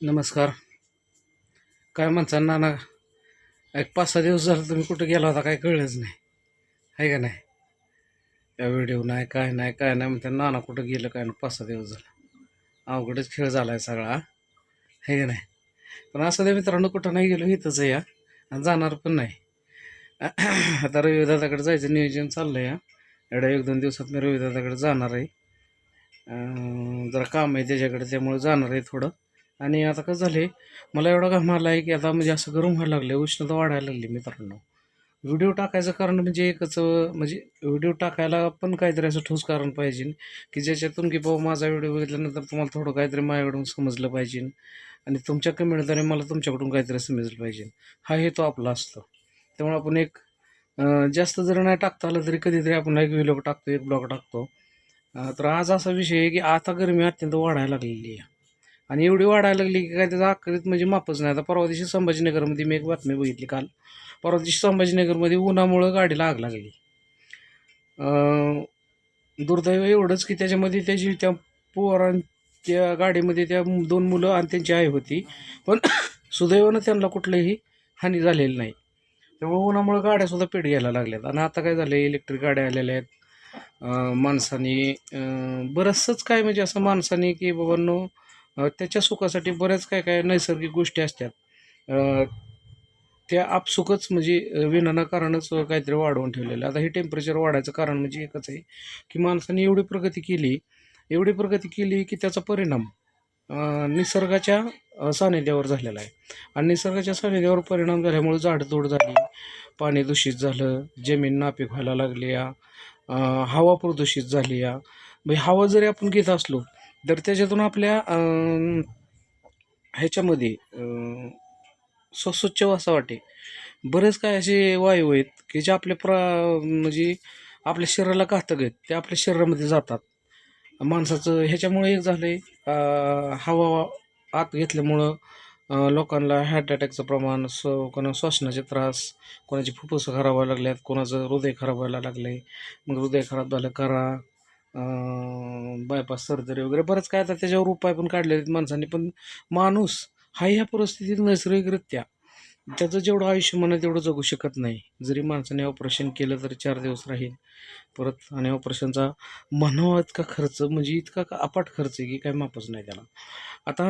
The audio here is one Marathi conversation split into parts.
नमस्कार. काय म्हणता नाना एक पाच सहा दिवस झालं तुम्ही कुठं गेला होता काय कळलंच नाही. आहे का नाही? या व्हिडिओ नाही काय नाही काय नाही म्हणते नाना कुठं गेलं काय नाही पाच सहा दिवस झाला. अवघडच खेळ झाला आहे सगळा. आहे का नाही? पण असं ते मित्रांनो कुठं नाही गेलो इथंच आहे या. आणि जाणार पण नाही. आता रविदादाकडे जायचं नियोजन चाललं या. एवढ्या एक दोन दिवसात मी रविदादाकडे जाणार आहे. जरा काम आहे त्याच्याकडे त्यामुळे जाणार आहे थोडं. आणि आता कसं झाले मला एवढा घाम आला आहे की आता म्हणजे असं गरम व्हायला लागले उष्णता वाढायला लागली मित्रांनो. व्हिडिओ टाकायचं कारण म्हणजे एकच म्हणजे व्हिडिओ टाकायला पण काहीतरी असं ठोस कारण पाहिजे की ज्याच्यातून की बाबा माझा व्हिडिओ बघितल्यानंतर तुम्हाला थोडं काहीतरी माझ्याकडून समजलं पाहिजे आणि तुमच्या कमेंटद्वारे मला तुमच्याकडून काहीतरी समजलं पाहिजे. हा हेतू आपला असतो. त्यामुळे आपण एक जास्त जर नाही टाकता आलं तरी कधीतरी आपण एक व्हिडिओ टाकतो एक ब्लॉग टाकतो. तर आज असा विषय आहे की आता गरमी अत्यंत वाढायला लागलेली आहे. आणि एवढी वाढायला लागली की काय त्याचं आकृत म्हणजे मापच नाही. आता परवा दिवशी संभाजीनगरमध्ये मी एक बातमी बघितली काल. परवा दिवशी संभाजीनगरमध्ये उन्हामुळं गाडीला आग लागली दुर्दैव एवढंच की त्याच्यामध्ये त्याची त्या पोरां त्या गाडीमध्ये त्या दोन मुलं आणि त्यांची आई होती. पण सुदैवानं त्यांना कुठलीही हानी झालेली नाही. त्यामुळे उन्हामुळं गाड्यासुद्धा पेट घ्यायला लागल्यात. आणि आता काय झालं इलेक्ट्रिक गाड्या आलेल्या आहेत. माणसाने बरंचसंच काय म्हणजे असं माणसाने की बाबांनो त्याच्या सुखासाठी बऱ्याच काय काय नैसर्गिक गोष्टी असतात. त्या आपसुकच म्हणजे विनाना विनाकारणच काहीतरी वाढवून ठेवलेलं आता हे टेम्परेचर वाढायचं कारण म्हणजे एकच आहे की माणसाने एवढी प्रगती केली एवढी प्रगती केली की त्याचा परिणाम निसर्गाच्या सानिध्यावर झालेला आहे. आणि निसर्गाच्या सानिध्यावर परिणाम झाल्यामुळे झाडतोड झाली पाणी दूषित झालं जमीन नापीक व्हायला लागली या हवा प्रदूषित झाली या. म्हणजे हवा जरी आपण घेत असलो तर त्याच्यातून आपल्या ह्याच्यामध्ये स्वस्वच्छ स्वस्वच्छ वासावाटे बरेच काय असे वायू आहेत की जे आपल्या प्र म्हणजे आपल्या शरीराला घातक आहेत. ते आपल्या शरीरामध्ये जातात. माणसाचं ह्याच्यामुळे एक झालं आहे हवा आत घेतल्यामुळं लोकांना हार्ट अटॅकचं प्रमाण स कोणा श्वासनाचे त्रास कोणाची फुफ्फुसं खराब व्हायला लागल्यात कोणाचं हृदय खराब व्हायला लागलं आहे मग हृदय खराब झालं करा. बायपास सर्जरी वगैरे. बरंच काय आता त्याच्यावर उपाय पण काढले आहेत माणसांनी. पण माणूस हा ह्या परिस्थितीत नैसर्गिकरित्या त्याचं जेवढं आयुष्य म्हणा तेवढं जगू शकत नाही. जरी माणसाने ऑपरेशन केलं तरी चार दिवस राहील. परत आणि ऑपरेशनचा म्हणावा इतका खर्च म्हणजे इतका का अपाट खर्च आहे की काय मापच नाही त्याला. आता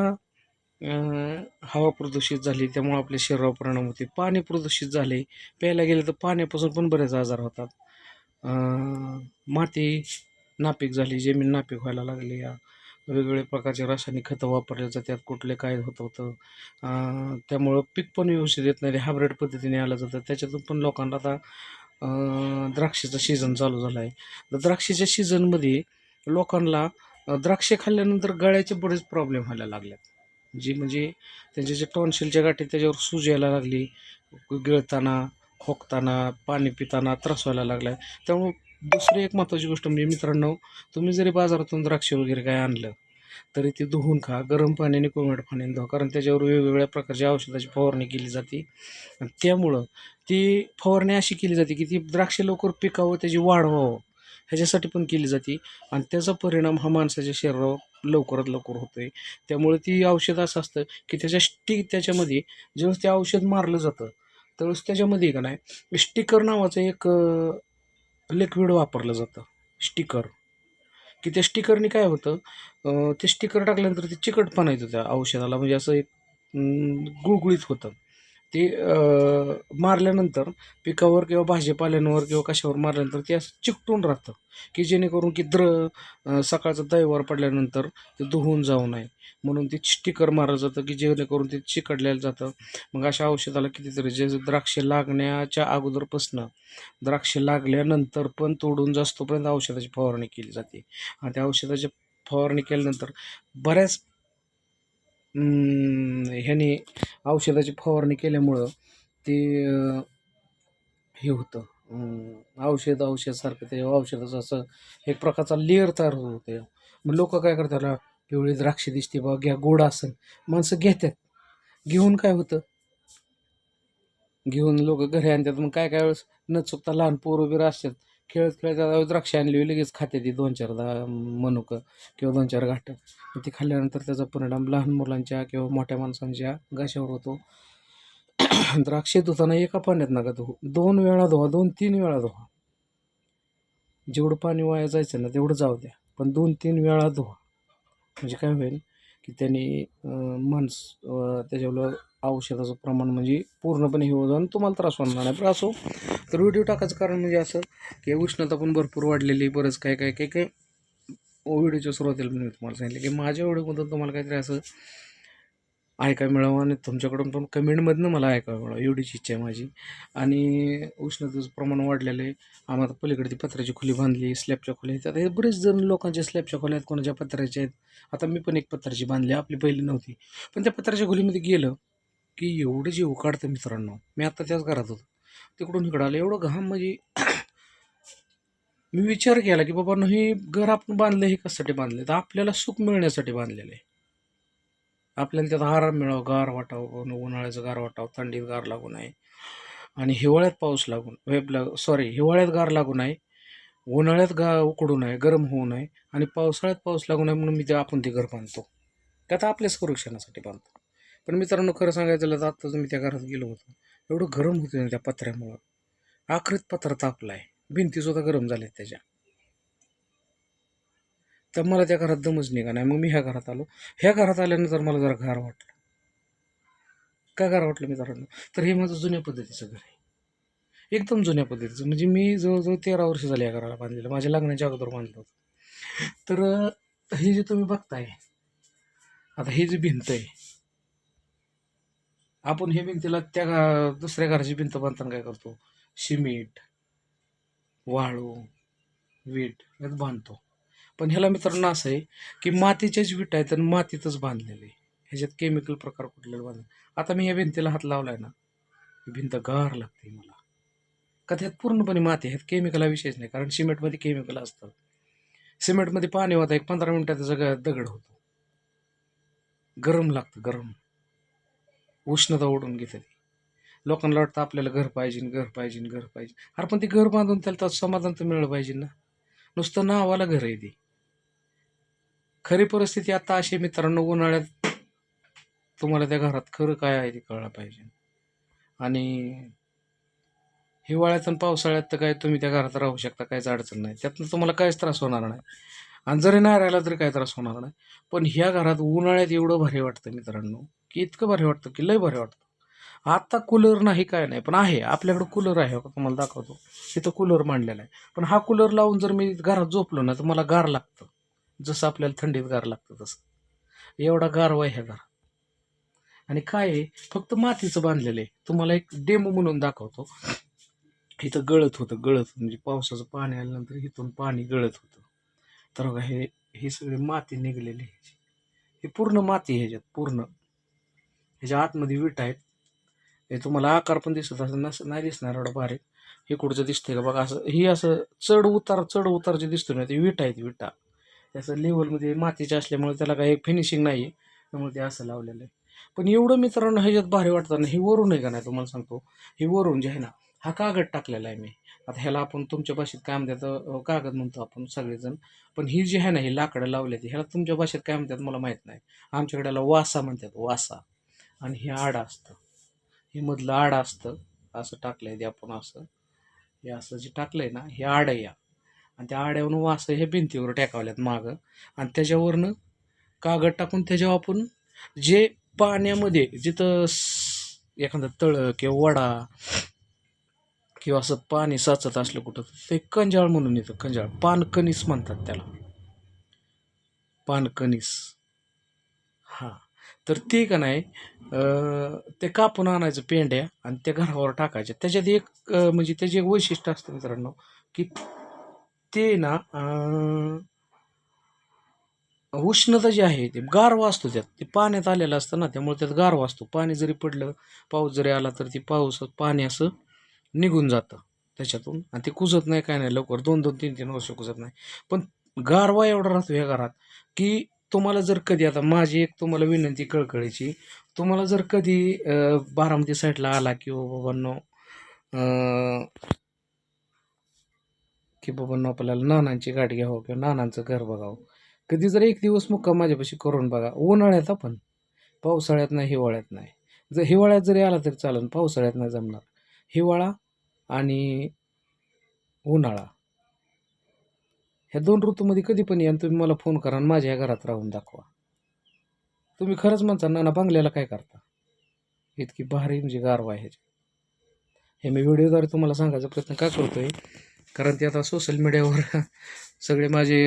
हवा प्रदूषित झाली त्यामुळे आपल्या शरीरावर परिणाम होते. पाणी प्रदूषित झाले प्यायला गेलं तर पाण्यापासून पण बरेच आजार होतात. माती नापीक झाली जमीन नापीक व्हायला लागली. या वेगवेगळ्या प्रकारचे रासायनिक खतं वापरले जातात कुठले काय होत होतं. त्यामुळं पीक पण व्यवस्थित येत नाही हायब्रिड पद्धतीने आलं जातं. त्याच्यातून पण लोकांना आता द्राक्षाचा सीझन चालू झाला आहे तर द्राक्षाच्या सीझनमध्ये लोकांना द्राक्षे खाल्ल्यानंतर गळ्याचे बरेच प्रॉब्लेम व्हायला लागल्यात. जी म्हणजे त्यांचे जे टॉन्सिलच्या गाठी त्याच्यावर सूज यायला लागली. गिळताना खोकताना पाणी पिताना त्रास व्हायला लागला आहे त्यामुळं दुसरी एक महत्त्वाची गोष्ट म्हणजे मित्रांनो तुम्ही जरी बाजारातून द्राक्ष वगैरे काय आणलं तरी ते धुवून खा गरम पाण्याने कोमट पाण्याने धुवा कारण त्याच्यावर वेगवेगळ्या प्रकारच्या औषधाची फवारणी केली जाते. आणि त्यामुळं ती फवारणी अशी केली जाते की ती द्राक्ष लवकर पिकावं त्याची वाढ व्हावं ह्याच्यासाठी पण केली जाते. आणि त्याचा परिणाम हा माणसाच्या शरीरावर लवकरात लवकर होतो आहे त्यामुळे ती औषध असं असतं की त्याच्या स्टिक त्याच्यामध्ये जेव्हा ते औषध मारलं जातं त्यावेळेस त्याच्यामध्ये का नाही स्टिकर नावाचं एक लिक्विड वापरलं जातं. स्टिकर. की त्या स्टिकरने काय होतं ते स्टिकर टाकल्यानंतर ते चिकटपणा येतं त्या औषधाला. म्हणजे असं एक गुळगुळीत होतं. ते मारल्यानंतर पिकावर किंवा भाजीपाल्यांवर किंवा कशावर मारल्यानंतर ते असं चिकटून राहतं. की जेणेकरून की द्र सकाळचं दैवार पडल्यानंतर ते धुवून जाऊ नये. म्हणून ते स्टिकर मारलं जातं की जेणेकरून ते चिकटलेलं जातं. मग अशा औषधाला कितीतरी जे द्राक्षे लागण्याच्या अगोदरपासनं द्राक्षे लागल्यानंतर पण तोडून जास्तोपर्यंत औषधाची फवारणी केली जाते. आणि त्या औषधाची फवारणी केल्यानंतर बऱ्याच ह्याने औषधाची फवारणी केल्यामुळं ते हे होतं. औषध औषधासारखं ते औषधाचं असं एक प्रकारचा लेअर तयार होत होते. मग लोक काय करतात "ला, पिवळी द्राक्ष दिसते बा घ्या गोड असेल माणसं घेतात. घेऊन काय होतं? घेऊन लोक घरी आणतात. मग काय काय वेळेस न चुकता लहान पोरं बिरं असतात. खेळत खेळत द्राक्ष आणली लगेच खाते ती दोन चार दा मनुकं किंवा दोन चार घाटं ती खाल्ल्यानंतर त्याचा परिणाम लहान मुलांच्या किंवा मोठ्या माणसांच्या घशावर होतो. द्राक्षे धुताना एका पाण्यात नका धुवू दोन वेळा धुवा दोन तीन वेळा धुवा. जेवढं पाणी वाया जायचं ना तेवढं जाऊ द्या. पण दोन तीन वेळा धुवा. म्हणजे काय होईल? की त्यांनी अं, माणस त्याच्यावर औषधाचं प्रमाण म्हणजे पूर्णपणे हे होतं आणि तुम्हाला त्रास होणार नाही. पण असो तर व्हिडिओ टाकायचं कारण म्हणजे असं की उष्णता पण भरपूर वाढलेली बरंच काय काय काय काय व्हिडिओच्या सुरुवातीला मी तुम्हाला सांगितलं की माझ्या व्हिडिओमधून तुम्हाला काहीतरी असं ऐकायला मिळावं आणि तुमच्याकडून पण कमेंटमधनं मला ऐकायला मिळावं. एवढीच इच्छा आहे माझी. आणि उष्णतेचं प्रमाण वाढलेलं आहे. आम्हाला पलीकडे ती पत्र्याची खोली बांधली स्लॅबच्या खोल्या आहेत. आता हे बरेच जण लोकांच्या स्लॅबच्या खोल्या आहेत कोणाच्या पत्र्याच्या आहेत. आता मी पण एक पत्र्याची बांधली आपली पहिली नव्हती. पण त्या पत्र्याच्या खोलीमध्ये गेलं की एवढं जीव काढतं मित्रांनो. मी आता त्याच घरात होतो. तिकडून इकडं आलं एवढं घाम म्हणजे मी विचार केला की बाबा हे घर आपण बांधलं हे कशासाठी बांधलं? तर आपल्याला सुख मिळण्यासाठी बांधलेलं आहे. आपल्याला त्यात आराम मिळावं गार वाटावं उन्हाळ्याचं गार वाटावं थंडीत गार लागू नये. आणि हिवाळ्यात पाऊस लागून सॉरी हिवाळ्यात गार लागू नये उन्हाळ्यात गा उकडू नये गरम होऊ नये आणि पावसाळ्यात पाऊस लागू नये म्हणून मी ते आपण ते घर बांधतो. त्यात आपल्या संरक्षणासाठी बांधतो. पण मित्रांनो खरं सांगायचं झालं तर आत्ताच मी त्या घरात गेलो होतो. एवढं गरम होतं ना त्या पत्र्यामुळं. आखरीत पत्र तापलं आहे भिंतीसुद्धा गरम झाल्या त्याच्या. तर मला त्या घरात दमच निघा नाही? मग मी ह्या घरात आलो. ह्या घरात आल्यानंतर मला जरा गार वाटलं. काय गार वाटलं मी जरा? तर हे माझं जुन्या पद्धतीचं घर आहे. एकदम जुन्या पद्धतीचं. म्हणजे मी जवळजवळ तेरा वर्ष झाले या घराला बांधलेलं. माझ्या लग्नाच्या अगोदर बांधलं होतं. तर हे जे तुम्ही बघताय आता हे जी भिंत आहे आपण हे भिंतीला त्या घा- दुसऱ्या घराची भिंत बांधताना काय करतो? सिमेंट वाळू वीट यात बांधतो. पण ह्याला मित्रांनो असं आहे की मातीच्याच विट आहेत आणि मातीतच बांधलेले ह्याच्यात केमिकल प्रकार कुठलेला बांधले? आता मी या भिंतीला हात लावलाय ना ही भिंत गार लागते मला. का त्यात पूर्णपणे माती आहेत केमिकल हा विषयच नाही कारण सिमेंटमध्ये केमिकल असतं. सिमेंटमध्ये पाणी होतं एक पंधरा मिनटात त्याचा दगड होतो. गरम लागतं गरम. उष्णता ओढून घेते ती. लोकांना वाटतं आपल्याला घर पाहिजे घर पाहिजे घर पाहिजे. अरे पण ते घर बांधून त्याला तर समाधान तर मिळलं पाहिजे ना. नुसतं नावाला घर आहे ते. खरी परिस्थिती आता अशी आहे मित्रांनो उन्हाळ्यात तुम्हाला त्या घरात खरं काय आहे ते कळलं पाहिजे. आणि हिवाळ्यात आणि पावसाळ्यात तर काय तुम्ही त्या घरात राहू शकता काहीच अडचण नाही. त्यातनं तुम्हाला काहीच त्रास होणार नाही. आणि जरी नाही राहिला तरी काय त्रास होणार नाही. पण ह्या घरात उन्हाळ्यात एवढं भारी वाटतं मित्रांनो की इतकं भारी वाटतं की लय भारी वाटतं. आत्ता कूलर नाही काय नाही पण आहे. आपल्याकडं कूलर आहे हो तुम्हाला दाखवतो. तिथं कूलर मांडलेला आहे. पण हा कूलर लावून जर मी घरात झोपलो ना तर मला गार लागतं. जसं आपल्याला थंडीत गार लागतं तसं. एवढा गारवा आहे ह्या घरात आणि काय आहे फक्त मातीचं बांधलेलं आहे. तुम्हाला एक डेमो म्हणून दाखवतो. इथं गळत होतं गळत. म्हणजे पावसाचं पाणी आल्यानंतर इथून पाणी गळत होतं. तर बघा हे ही सगळी माती निघलेली आहे ह्याची. ही पूर्ण माती ह्याच्यात पूर्ण. ह्याच्या आतमध्ये विट आहेत. हे तुम्हाला आकार पण दिसत असं नस नाही दिसणार एवढं बारीक हे कुठचं दिसतंय का? बघा असं ही असं चढ उतार चढ उतार जे दिसतो ना ते विटा आहेत विटा. त्याचं लेवलमध्ये मातीचे असल्यामुळे त्याला काही फिनिशिंग नाही आहे त्यामुळे ते असं लावलेलं आहे. पण एवढं मित्रांनो ह्याच्यात भारी वाटतं ना हे वरून आहे का नाही तुम्हाला सांगतो. हे वरून जे आहे ना हा कागद टाकलेला आहे मी. आता ह्याला आपण तुमच्या भाषेत काय म्हणतात कागद म्हणतो आपण सगळेजण. पण ही जी आहे ना ही लाकडं लावली ती ह्याला तुमच्या भाषेत काय म्हणतात मला माहीत नाही. आमच्याकडे याला वासा म्हणतात वासा. आणि हे आडा असतं. हे मधलं आडा असतं. असं टाकलं आहे ते आपण असं. हे असं जे टाकलं आहे ना हे आडं या. आणि त्या आड्यावरून वासं हे भिंतीवर टाकावल्यात मागं. आणि त्याच्यावरनं कागद टाकून त्याच्यावर आपण जे पाण्यामध्ये जिथं एखादा एखादं तळ किंवा वडा किंवा असं पाणी साचत असलं कुठं ते कंजाळ म्हणून येतं कंजाळ. पानकणीस म्हणतात त्याला. पानकणीस. हां. तर ते का नाही ते कापून आणायचं पेंड्या आणि त्या घरावर टाकायच्या. त्याच्यात एक म्हणजे त्याचे एक वैशिष्ट्य असतं मित्रांनो की ते ना उष्णता जी आहे ते गारवा असतो त्यात. ते पाण्यात आलेलं असतं ना त्यामुळे त्यात गारवा असतो. पाणी जरी पडलं पाऊस जरी आला तर ती पाऊस पाणी असं निघून जातं त्याच्यातून. आणि ते कुजत नाही काय नाही लवकर दोन दोन तीन तीन वर्ष कुजत नाही. पण गारवा एवढा राहतो ह्या घरात की तुम्हाला जर कधी आता माझी एक तुम्हाला विनंती कळकळीची तुम्हाला जर कधी बारामती साईडला आला की बाबांनो की बाबा आपल्याला नानांची गाठी घ्यावं किंवा नानांचं घर बघावं. कधी जर एक दिवस मुक्काम माझ्यापाशी करून बघा उन्हाळ्यात आपण पावसाळ्यात नाही हिवाळ्यात नाही. जर हिवाळ्यात जरी आला तरी चालेल पावसाळ्यात नाही जमणार. हिवाळा आणि उन्हाळा. ह्या दोन ऋतूमध्ये कधी पण या आणि तुम्ही मला फोन करा आणि माझ्या ह्या घरात राहून दाखवा. तुम्ही खरंच म्हणता नाना बंगल्याला काय करता? इतकी भारी म्हणजे गारवा आहे ह्याची. हे मी व्हिडिओद्वारे तुम्हाला सांगायचा प्रयत्न का करतोय? कारण ते आता सोशल मीडियावर सगळे माझे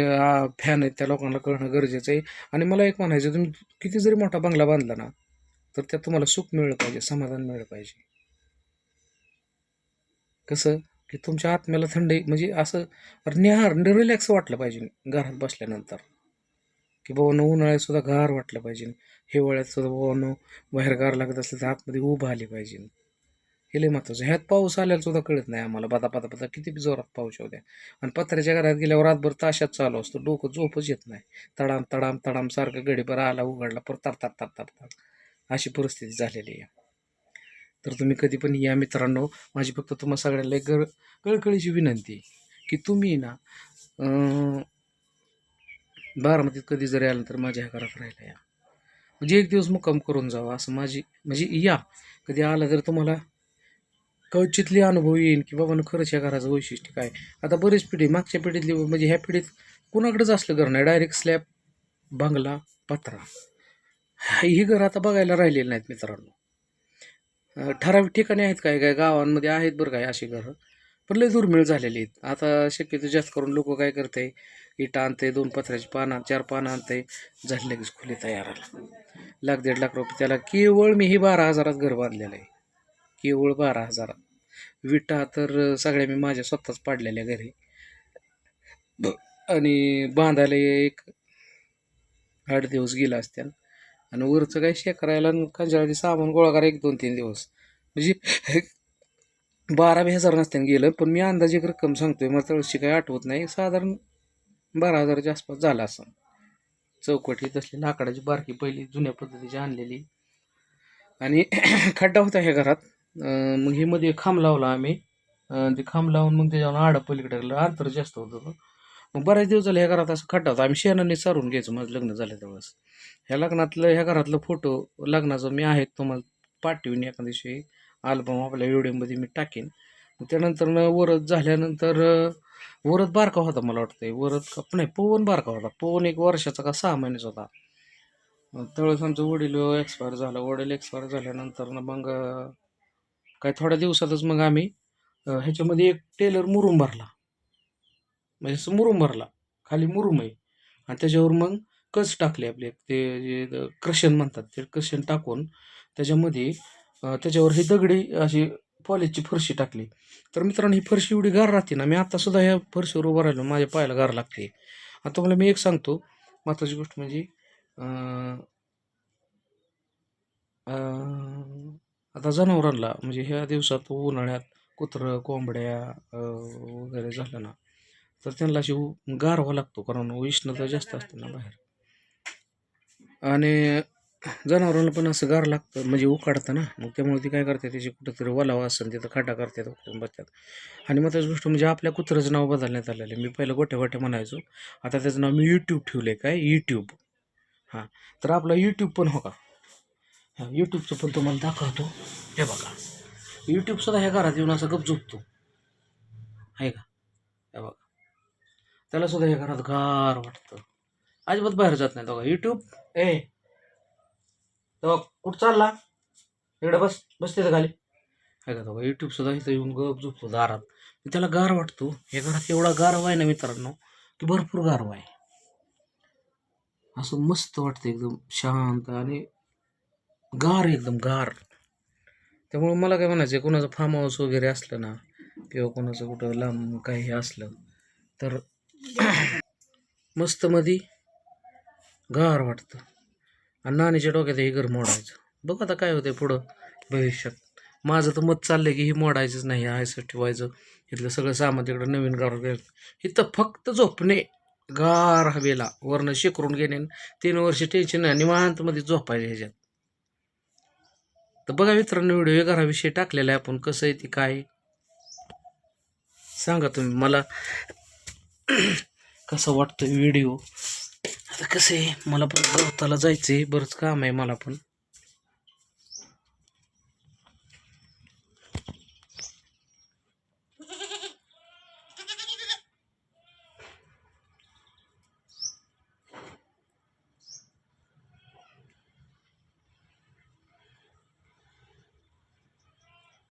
फॅन आहेत त्या लोकांना कळणं गरजेचं आहे. आणि मला एक म्हणायचं तुम्ही किती जरी मोठा बंगला बांधला ना तर त्यात तुम्हाला सुख मिळलं पाहिजे समाधान मिळलं पाहिजे. कसं? की तुमच्या आत्म्याला थंडी म्हणजे असं निहार रिलॅक्स वाटलं पाहिजे घरात बसल्यानंतर. की बाबा उन्हाळ्यात सुद्धा गार वाटलं पाहिजे. हिवाळ्यात सुद्धा बाबा बाहेर गार लागत असलं तर आतमध्ये उभं आली पाहिजे. हे लय महत्वाचं. ह्यात पाऊस आल्याला सुद्धा कळत नाही आम्हाला. बदा बदा बदा किती बी जोरात पाऊस येऊ द्या. आणि पत्र्याच्या घरात गेल्यावर रातभर ताशात चालू असतो. डोकं झोपच येत नाही. तडाम तडाम तडाम सारखं गडीभर आला उघडला परत तर तर तर तर अशी परिस्थिती झालेली आहे. तर तुम्ही कधी पण या मित्रांनो माझी फक्त तुम्हाला सगळ्यांना एक गळ कळकळीची विनंती की तुम्ही ना बारामतीत कधी जरी आलं तर माझ्या ह्या घरात राहिला या. म्हणजे एक दिवस मुक्काम करून जावा. असं माझी म्हणजे या. कधी आलं तर तुम्हाला कवचितली अनुभव येईल की बाबा खरंच या घराचं वैशिष्ट्य काय? आता बरीच पिढी मागच्या पिढीतली म्हणजे ह्या पिढीत कुणाकडेच असलं घर नाही. डायरेक्ट स्लॅब बांगला पत्रा. ही घर आता बघायला राहिलेली नाहीत मित्रांनो. ठराविक ठिकाणी आहेत काय काय? गावांमध्ये आहेत बरं काय अशी घरं. पण लय दुर्मिळ झालेली आहेत. आता शक्यतो जास्त करून लोक काय करते इटा आणते दोन पत्र्याची पानं चार पानं आणते झाली लगेच तयार आला लाख दीड लाख रुपये त्याला केवळ मी ही बारा हजारात घर बांधलेलं आहे. केवळ बारा हजारात विटा तर सगळ्या मी माझ्या स्वतःच पाडलेल्या घरी. ब- आणि बांधायला एक आठ दिवस गेला असत्या आणि वरचं काही शेकरायला कंजाळाची सामान गोळा करा एक दोन तीन दिवस. म्हणजे बारा बी हजार नसत्यानं गेलं पण मी अंदाजे एक रक्कम सांगतोय मला तळशी काही आठवत नाही. साधारण बारा हजाराच्या आसपास झाला असं. चौकटी तसली लाकडाची बारकी पहिली जुन्या पद्धतीची आणलेली. आणि खड्डा होता ह्या घरात. मग हे मध्ये खांब लावला आम्ही. ते खांब लावून मग त्याच्यावर आडा पलीकडे अंतर जास्त होतं मग बऱ्याच दिवस झाले ह्या घरात असं खड्डा होता. आम्ही शेणाने सारून घ्यायचो माझं लग्न झालं त्यावेळेस. ह्या लग्नातलं ह्या घरातलं फोटो लग्नाचं मी आहेत तुम्हाला पाठवून एका दिवशी आल्बम आपल्या व्हिडिओमध्ये मी टाकेन. त्यानंतर वरद झाल्यानंतर वरद बारका होता मला वाटतं वरद का नाही पवन बारका होता. पवन एक वर्षाचा का सहा महिन्याचा होता. त्यावेळेस आमचं वडील एक्सपायर झालं. वडील एक्सपायर झाल्यानंतर मग काय थोड्या दिवसातच मग आम्ही ह्याच्यामध्ये एक टेलर मुरुम भरला. म्हणजे असं मुरुम भरला. खाली मुरुम आहे. आणि त्याच्यावर मग कच टाकले आपले. ते जे क्रशन म्हणतात ते क्रशन टाकून त्याच्यामध्ये त्याच्यावर ही दगडी अशी पॉलिशची फरशी टाकली. तर मित्रांनो ही फरशी एवढी गार राहते ना मी आत्तासुद्धा ह्या फरशीवर उभं राहिलो माझ्या पायाला गार लागते. आता मला मी एक सांगतो महत्त्वाची गोष्ट म्हणजे आता जनावरांना म्हणजे ह्या दिवसात उन्हाळ्यात कुत्रं कोंबड्या वगैरे झालं ना तर त्यांना अशी गारवा लागतो कारण उष्णता जास्त असते ना बाहेर. आणि जनावरांना पण असं गार लागतं म्हणजे उकाडतं ना मग त्यामुळे ती काय करते त्याची कुठंतरी वलावा असेल तिथं खड्डा करतात बसतात. आणि मग त्याची गोष्ट म्हणजे आपल्या कुत्र्याचं नाव बदलण्यात आलेलं आहे. मी पहिलं गोट्या गोट्या म्हणायचो आता त्याचं नाव मी यूट्यूब ठेवलं आहे काय? यूट्यूब हां तर आपला यूट्यूब पण हो का? यूट्यूबचं पण तुम्हाला दाखवतो. हे बघा. यूट्यूबसुद्धा ह्या घरात येऊन असं गप झोपतो. आहे का? हे बघा. त्यालासुद्धा ह्या घरात गार वाटतं. अजिबात बाहेर जात नाही बघा यूट्यूब ए. तेव्हा कुठं चालला? इकडे बस. बस तिथं खाली. आहे का बघा यूट्यूबसुद्धा इथं येऊन गप झोपतो दारात. त्याला गार वाटतो. हे घरात एवढा गारवा आहे ना मित्रांनो की भरपूर गारवा आहे असं मस्त वाटतं एकदम शांत आणि गार एकदम गार. त्यामुळं मला काय म्हणायचं आहे कोणाचं फार्म हाऊस वगैरे असलं ना किंवा कोणाचं कुठं लांब काही हे असलं तर मस्तमध्ये गार वाटतं. आणि नानीच्या डोक्यात हे घर मोडायचं. बघ आता काय होतं पुढं भविष्यात. माझं तर मत चाललं की हे मोडायचंच नाही आयसं ठेवायचं इथलं सगळं सामान तिकडं नवीन गार घ्यायचं इथं फक्त झोपणे गार हवेला. वरनं शिकरून घेणे तीन वर्ष टेन्शन नाही निवांतमध्ये झोपायचे ह्याच्यात. तर बघा मित्रांनो व्हिडिओ घराविषयी टाकलेला आहे आपण. कसं आहे ती काय? सांगा तुम्ही मला. कसं वाटतं व्हिडिओ? आता कसं आहे मला पण गवताला जायचं आहे बरंच काम आहे मला पण.